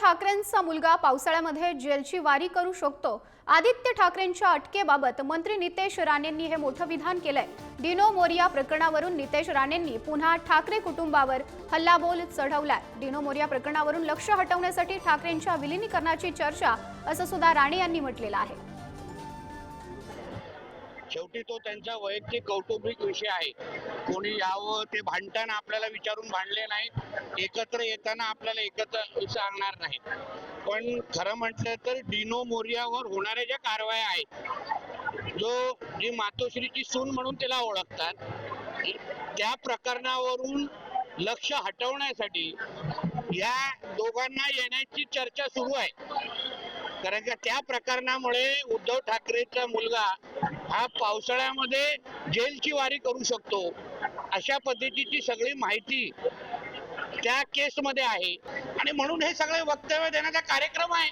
ठाकरेंचा मुलगा पावसाळ्यामध्ये जेलची वारी करू शकतो. आदित्य ठाकरेंच्या अटकेबाबत मंत्री नितेश राणेंनी हे मोठं विधान केलंय. डिनो मोरिया प्रकरणावरून नितेश राणेंनी पुन्हा ठाकरे कुटुंबावर हल्लाबोल चढवलाय. डिनो मोरिया प्रकरणावरून लक्ष हटवण्यासाठी ठाकरेंच्या विलिनीकरणाची चर्चा असं सुद्धा राणे यांनी म्हटलेलं आहे. शेवटी तो त्यांचा वैयक्तिक कौटुंबिक विषय आहे. कोणी यावं ते भांडताना आपल्याला विचारून भांडले नाहीत. एकत्र येताना आपल्याला एकत्र सांगणार नाहीत. पण खरं म्हटलं तर डिनो मोरियावर होणाऱ्या ज्या कारवाया आहेत जो जी मातोश्रीची सून म्हणून त्याला ओळखतात त्या प्रकरणावरून लक्ष हटवण्यासाठी या दोघांना येण्याची चर्चा सुरू आहे. कारण का त्या प्रकरणामुळे उद्धव ठाकरेचा मुलगा हा पावसाळ्यामध्ये जेलची वारी करू शकतो. अशा पद्धतीची सगळी माहिती त्या केसमध्ये आहे. आणि म्हणून हे सगळे वक्तव्य देण्याचा कार्यक्रम आहे.